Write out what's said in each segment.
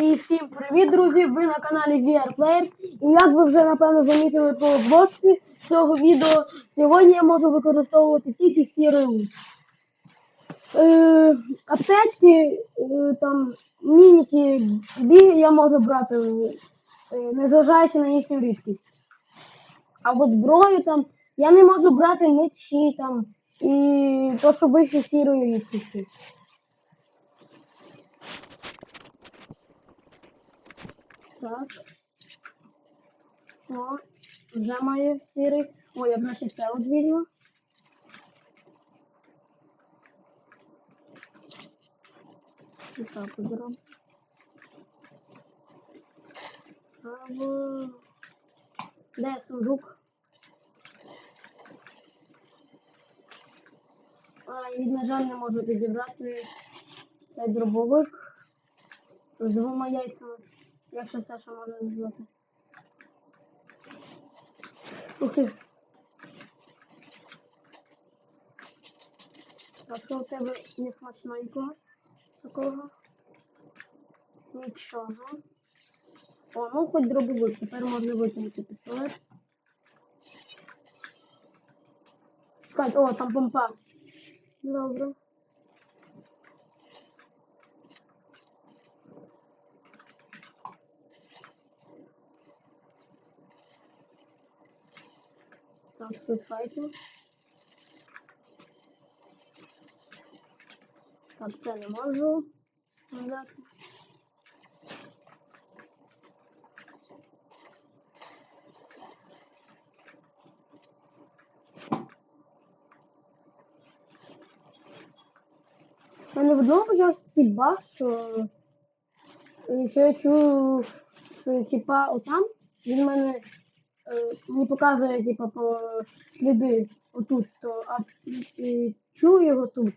І всім привіт, друзі! Ви на каналі VR Players. І як ви вже напевно замітили по обложці цього відео, сьогодні я можу використовувати тільки лут. Е, аптечки, е, там, мініки, біги я можу брати, е, незважаючи на їхню рідкість. А от зброю там я не можу брати мечі там і то, що вище сірої рідкості. Так. О, вже має сірий. О, я краще це от візьму. І так от. Або... Де сундук? А, і, на жаль, не можу підібрати цей дробовик з двома яйцями. Як ще Саша може назвати? Так що у тебе не смачненького такого? Нічого. О, ну хоч дробовик, тепер можна викинути пістолет. Чекай, о, там помпа. Добре. Так, світфайтинг. Так, це не можу. взяти. У мене в одному почався такий баг, що, е, що я чую з типа отам, він мене не показує типа по сліди отут, то а е, чую його тут.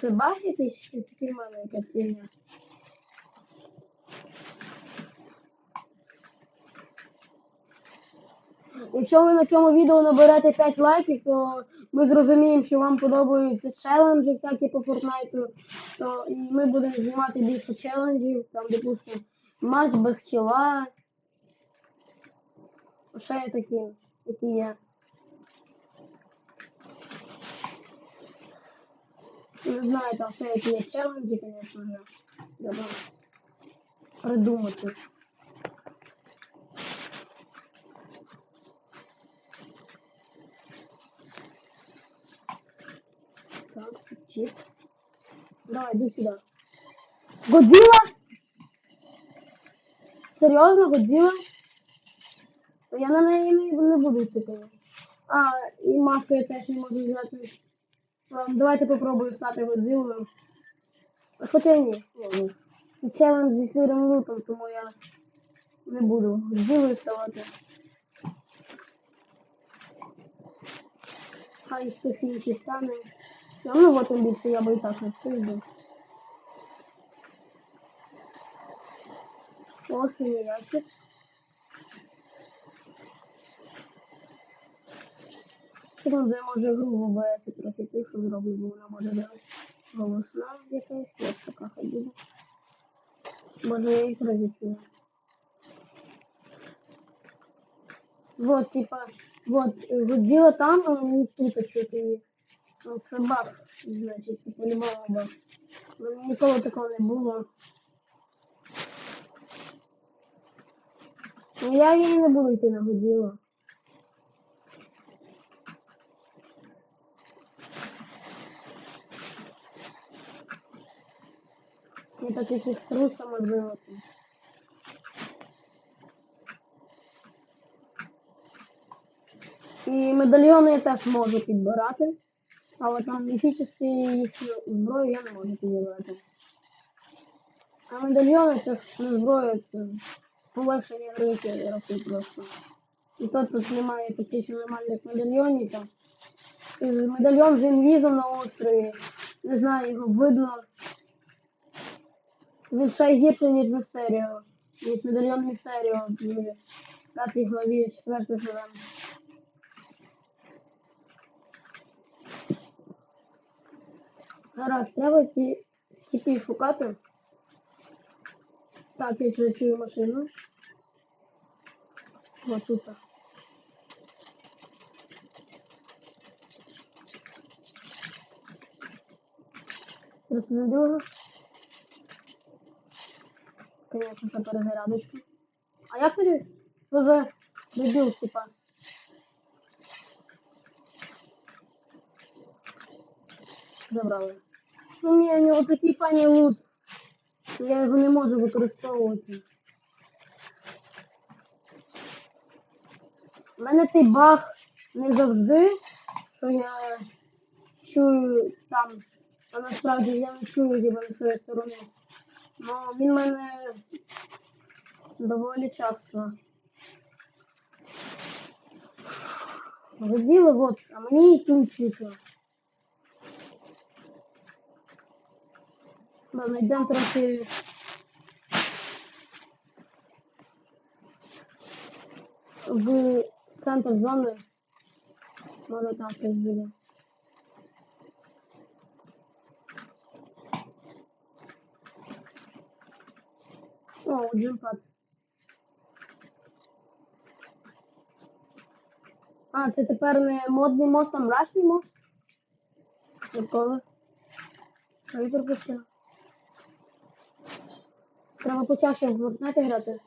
Це баг якийсь, чи тільки в мене якась фігня. Якщо ви на цьому відео наберете 5 лайків, то ми зрозуміємо, що вам подобаються челенджі всякі по Фортнайту, то і ми будемо знімати більше челенджів, там, допустимо, матч без хіла. Ще є такі, які є. Не знаю, там все які є челенджі, звісно ж. Треба придумати. Так, чип. Давай, иди сюда. Годзилла? Серйозно, Годзилла? Я на неї не, не буду йти. А, і маску я теж не можу взяти. Ладно, давайте попробую стати Годзиллою. Хоча ні, ні. Це челендж зі сирим лутом, тому я не буду Годзиллою ставати. Хай хтось інший стане. Все одно вот тим більше я би і так не встиг би. О, синій ящик. Секунду, я може гру в ОБС трохи тишу зроблю, бо вона може голосна якась, як така хай. Може я і провічую. Вот, типа, вот, вот дело там, а не тут її. Ну, це баг, значить, це по-любому баг. Ну, Ніколи такого не було. Ну, я її не буду йти на годіло. Я так яких сруса можливо. там. І медальйони теж можу підбирати. Але там міфічні їхню зброю я не можу підібрати. А медальйони це ж не зброя, це полегшення гри графи просто. І то тут немає практично нормальних медальйонів там. І Медальйон з інвізом на острові. Не знаю, його видно. Він ще гірший, ніж Містеріо. Ніж медальйон Містеріо в 5 главі 4 сезон. Гаразд, треба ті тіпів шукати. Так, я вже чую машину. Вот тут. Розслідую. Конечно, це перезарядочка. А як це? Що за дебіл, типа? Забрали. Ну ні, у нього такий фані лут. Я його не можу використовувати. У мене цей баг не завжди, що я чую там, а насправді я не чую тебе на своїй стороні. Ну, він мене доволі часто. Воділи, от, а мені і тут чути. Ладно, йдемо трохи. В центр зони. Може там хтось буде. О, джимпад. А, це тепер не модний мост, а мрачний мост? Ніколи. Що я пропустив? Треба почаще в Fortnite грати.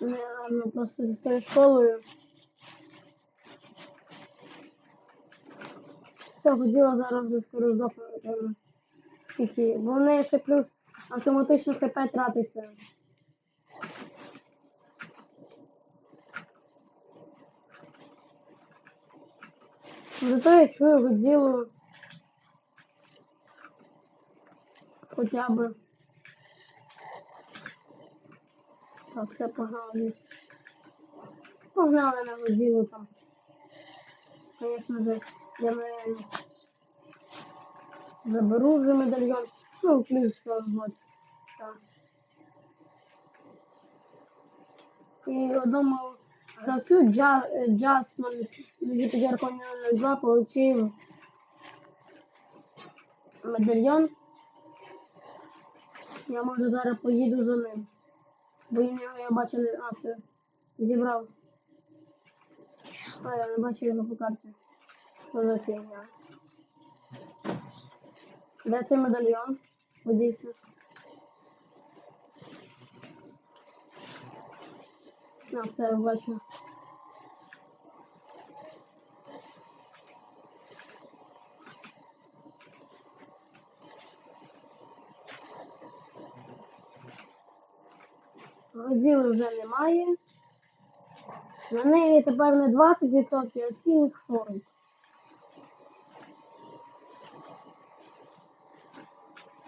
Не, ну, просто зі своєю школою. Все, хотіла зараз вже скоро здохну. Скільки. Бо в неї ще плюс автоматично ХП тратиться. Зато я чую виділу хоча б. Так, все погнали десь. Погнали на воділу там. Звісно же, я не заберу вже медальйон. Ну, плюс все вот. Все. І одному гравцю Джа, Джасман GPD 02 получив медальйон. Я може зараз поїду за ним. Бо я, я бачу. А, все. Зібрав. А, я не бачу його по карті. Що за фігня? Де цей медальйон? Подівся. А, все, бачу. Годіли вже немає. На неї тепер не 20%, а цілих 40%.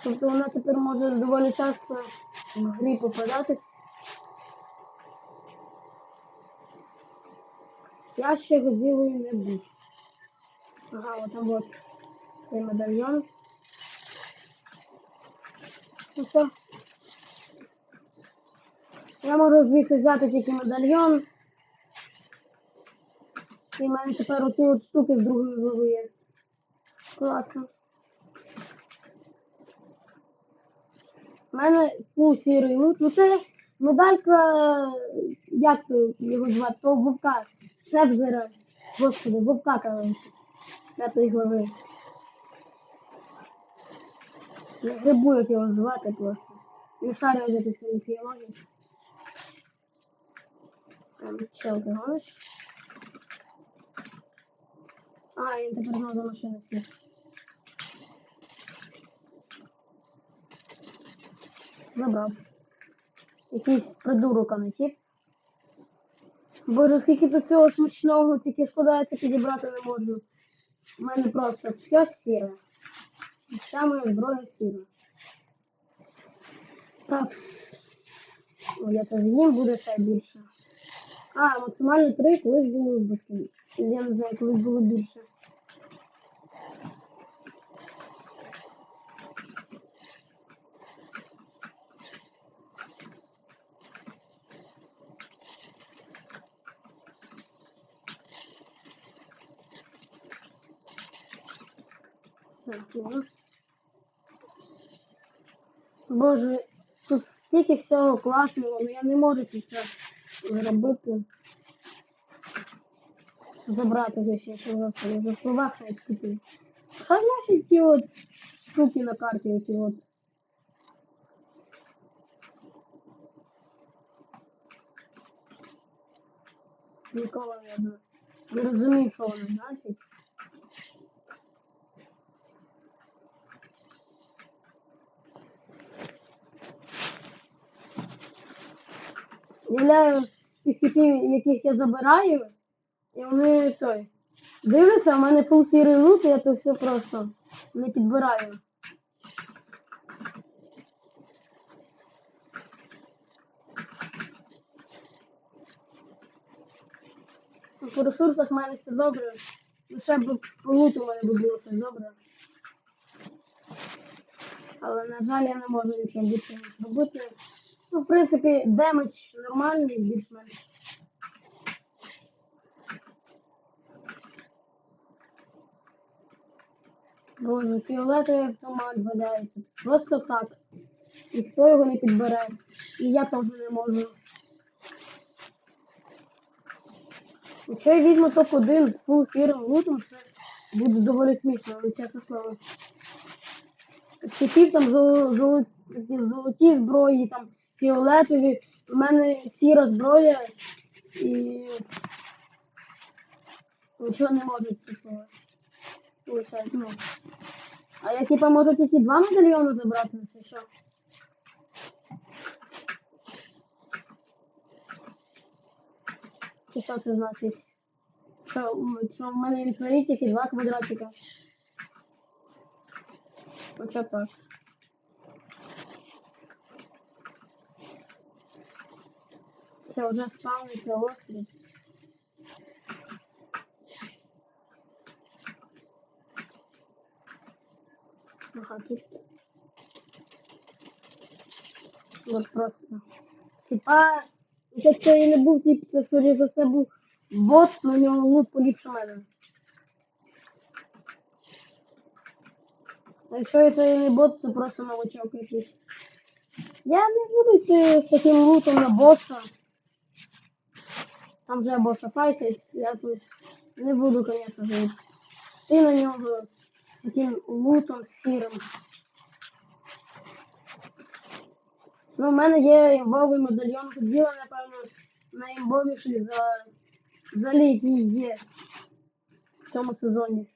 Тобто вона тепер може доволі часто в грі попадатись. Я ще годілою не був. Ага, от там от цей медальйон. Ну все. Я можу звідси взяти тільки медальйон. І в мене тепер оті от штуки з другої глави є. Класно. У мене фул сірий лут. Ну це медалька, як то його звати, то вовка. Себзера. Господи, вовка. З п'ятої глави. Я грибу, як його звати просто. Не шарю вже тут цю фіологію. Там, чел, ти гониш? А, він тепер знову за машину сів. Забрав. Якийсь придурок, а не тип. Боже, скільки тут всього смачного, тільки шкода, я це підібрати не можу. У мене просто все сіре. Вся моя зброя сіра. Так. О, я це з'їм, буде ще більше. А, максимально три, колись було без Я не знаю, колись було більше. Плюс. Боже, Тут стільки всього класного, але я не можу тут це зробити. Забрати вже ще що за собі. За словах навіть купив. Що значить ті от штуки на карті, ті от? Ніколи не знаю. Не розумію, що вони значить. Являю тих типів, яких я забираю, і вони той. Дивляться, в мене фул сірий лут, я то все просто не підбираю. По ресурсах в мене все добре. Лише б по луту в мене би було все добре. Але, на жаль, я не можу нічого більше зробити. Ну, в принципі, демедж нормальний, більш-менш. Боже, фіолетовий автомат валяється. Просто так. Ніхто його не підбере. І я теж не можу. Якщо я візьму топ-1 з фул сірим лутом, це буде доволі смішно, але чесне слово. Типів там золо- золо- золоті зброї, там фіолетові, у мене сіра зброя і нічого не можуть лишати. Ну. А я типа можу тільки два медальйони забрати, ну це що? Чи що це значить? Що, що в мене інвентарі тільки два квадратика? Хоча так. Все, вже спавниться острів. Ага, тут. Вот просто. Типа, якщо це і не був тип, це скоріше за все був бот, на нього лут поліпше мене. А якщо це і не бот, це просто новачок якийсь. Я не буду йти з таким лутом на боса. Там вже боса файтять, я тут не буду, звісно ж, йти на нього з таким лутом сірим. Ну, в мене є імбовий медальйон Годзіла, напевно, найімбовіший за взагалі, який є в цьому сезоні.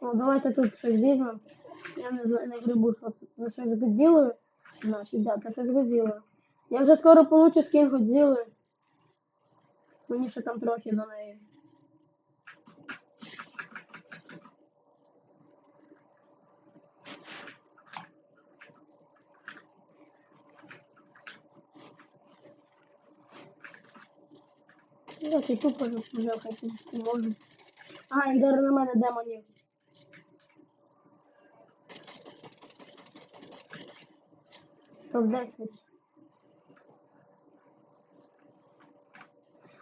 О, давайте тут щось візьмемо. Я не не грибу, що це. Щось Годзілою. Значить, да, це щось Годзілою. Я вже скоро получу скін Годзіли. Мені ще там трохи до неї. Я тупо вже хочу, можу. А, і на мене демонів. Топ-10.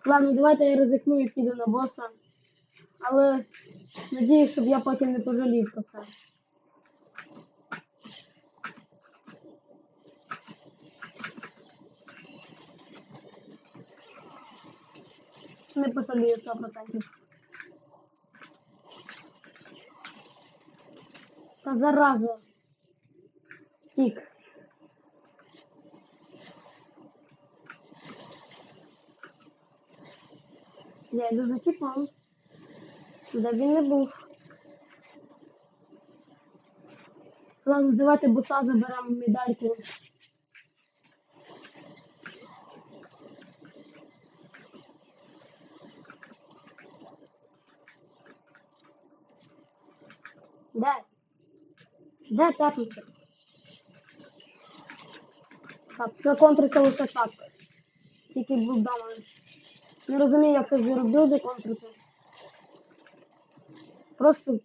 Ладно, давайте я ризикну і піду на боса. Але надіюсь, щоб я потім не пожалів про це. Не пожалію 100%. Та зараза. Стік. Я йду за типом. Де він не був. Ладно, давайте боса заберемо медальку. Де? Де тапнути? Так, все контриться лише так. Тільки булдами. Ну, розумію, як це вже робив контрити. Просто.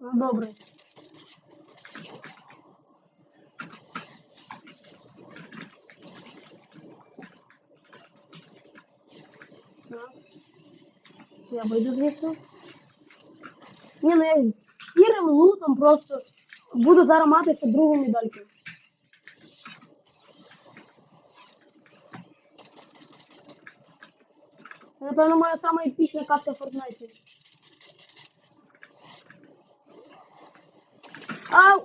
Ну, добре. Я вийду звідси. Ні, ну я з сірим лутом просто буду зараз мати другу медальку. Це, напевно, моя сама епічна катка в Фортнайті. Ау!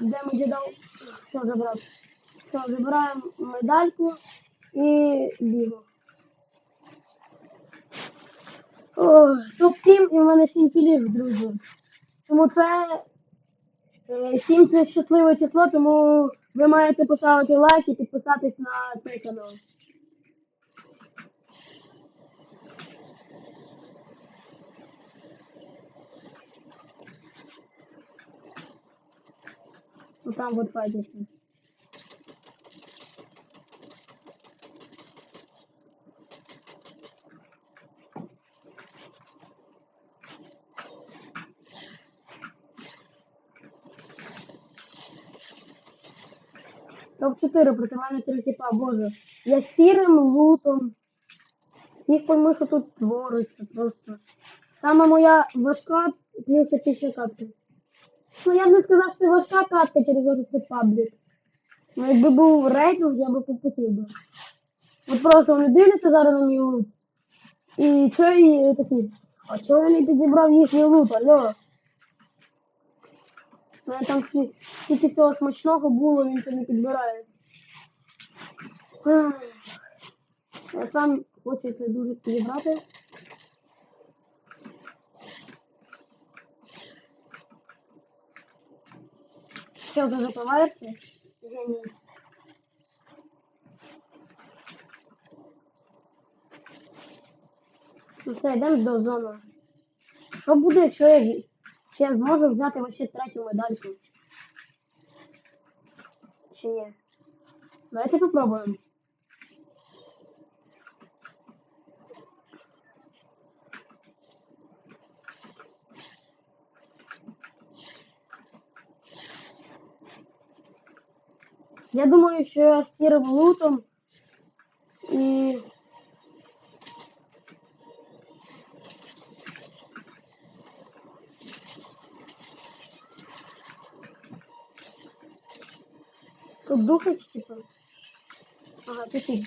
Де ми дідав? Все, забрав. Все, забираємо медальку і бігу. Топ-7 і в мене 7 кілів, друзі. Тому це 7 це щасливе число, тому ви маєте поставити лайк і підписатись на цей канал. Ну там вот файтиться. Топ-4 проти мене три типа, боже. Я сірим лутом. Фіг пойми, що тут твориться просто. Саме моя важка плюс епічна катка. Ну я б не сказав, що це важка катка через те, що це паблік. Ну якби був рейтинг, я би попотів би. От просто вони дивляться зараз на мій лут. І чого і такі? А чого я не підібрав їхній лут, алло? У мене там всі, тільки всього смачного було, він це не підбирає. Я сам це дуже підібрати. Все, ти запиваєшся? Геній. Ну все, йдемо до зони. Що буде, якщо я, я зможу взяти вообще третю медальку? Чи ні? Давайте попробуємо. Я думаю, що я з сірим лутом і. Тут духач, типа. Ага, і.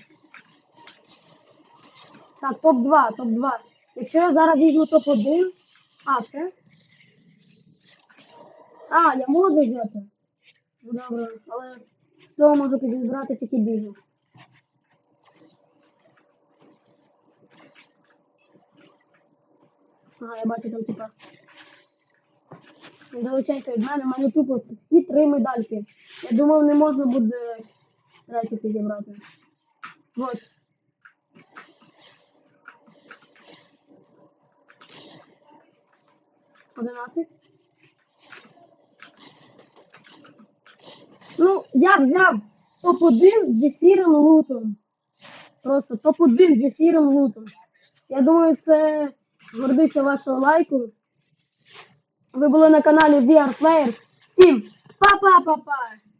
Так, топ-2, топ-2. Якщо я зараз візьму топ-1. А, все? А, я можу взяти. Добре, але з того можу підібрати тільки біжу. Ага, я бачу там типа. Далеченько від мене, в мене тупо всі три медальки. Я думав, не можна буде третю підібрати. Вот. Одинадцять. Ну, я взяв топ-1 зі сірим лутом. Просто топ-1 зі сірим лутом. Я думаю, це гордиться вашого лайку. Ви були на каналі VR Players. Всім па-па-па-па!